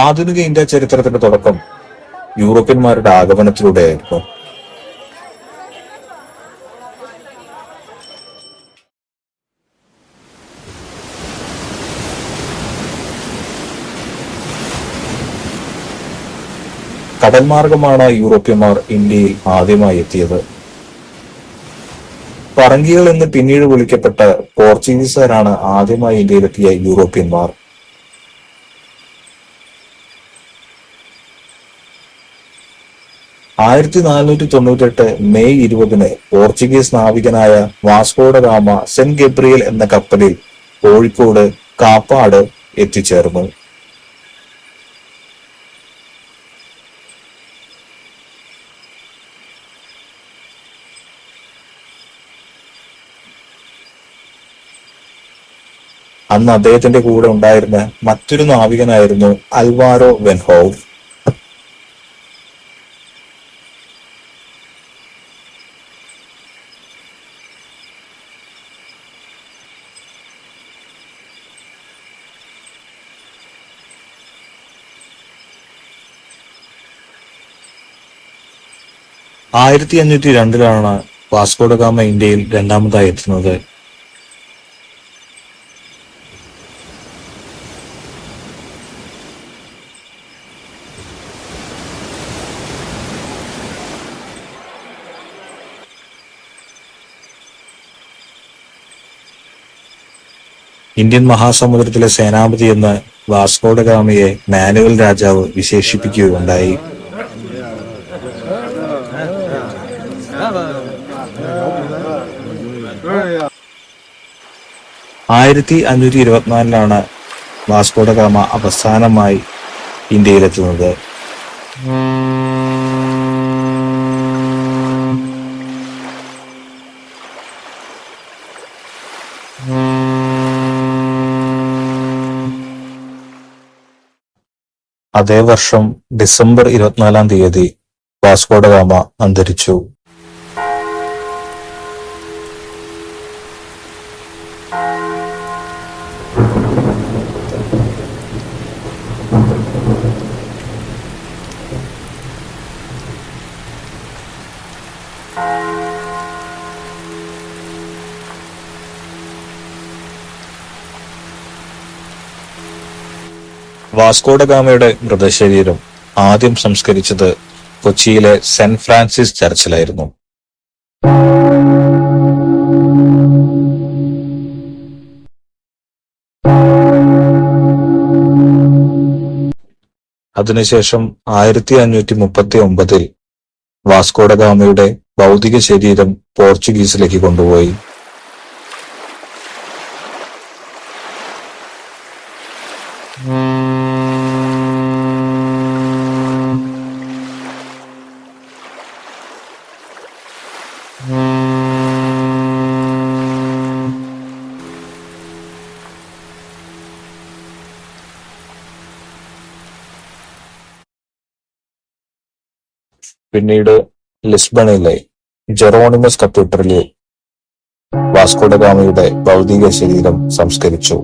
ആധുനിക ഇന്ത്യ ചരിത്രത്തിന്റെ തുടക്കം യൂറോപ്യന്മാരുടെ ആഗമനത്തിലൂടെയായിരുന്നു കടൽ മാർഗമാണ് യൂറോപ്യന്മാർ ഇന്ത്യയിൽ ആദ്യമായി എത്തിയത്. പറങ്കികൾ എന്ന് പിന്നീട് വിളിക്കപ്പെട്ട പോർച്ചുഗീസുകാരാണ് ആദ്യമായി ഇന്ത്യയിലെത്തിയ യൂറോപ്യന്മാർ. ആയിരത്തി നാനൂറ്റി തൊണ്ണൂറ്റെട്ട് മെയ് ഇരുപതിന് Portuguese നാവികനായ Vasco da Gama Saint Gabriel എന്ന കപ്പലിൽ കോഴിക്കോട് കാപ്പാട് എത്തിച്ചേർന്നു. അന്ന് അദ്ദേഹത്തിന്റെ കൂടെ ഉണ്ടായിരുന്ന മറ്റൊരു നാവികനായിരുന്നു അൽവാരോ വെൻഹോവ്. ആയിരത്തി അഞ്ഞൂറ്റി രണ്ടിലാണ് വാസ്കോഡ ഗാമ ഇന്ത്യയിൽ രണ്ടാമതായി എത്തുന്നത്. ഇന്ത്യൻ മഹാസമുദ്രത്തിലെ സേനാപതി എന്ന് വാസ്കോഡ ഗാമയെ മാനുവൽ രാജാവ് വിശേഷിപ്പിക്കുകയുണ്ടായി. ആയിരത്തി അഞ്ഞൂറ്റി ഇരുപത്തിനാലിലാണ് വാസ്കോഡ ഗാമ അവസാനമായി ഇന്ത്യയിലെത്തുന്നത്. അതേ വർഷം ഡിസംബർ ഇരുപത്തിനാലാം തീയതി വാസ്കോഡ ഗാമ അന്തരിച്ചു. വാസ്കോഡ ഗാമയുടെ മൃതശരീരം ആദ്യം സംസ്കരിച്ചത് കൊച്ചിയിലെ സെന്റ് ഫ്രാൻസിസ് ചർച്ചിലായിരുന്നു. അതിനുശേഷം ആയിരത്തി അഞ്ഞൂറ്റി മുപ്പത്തി ഒമ്പതിൽ വാസ്കോഡ ഗാമയുടെ ഭൗതിക ശരീരം പോർച്ചുഗീസിലേക്ക് കൊണ്ടുപോയി. പിന്നീട് ലിസ്ബണിലെ ജെറോണിമസ് കത്തീഡ്രലിൽ വാസ്കോഡഗാമയുടെ ഭൗതിക ശരീരം സംസ്കരിച്ചു.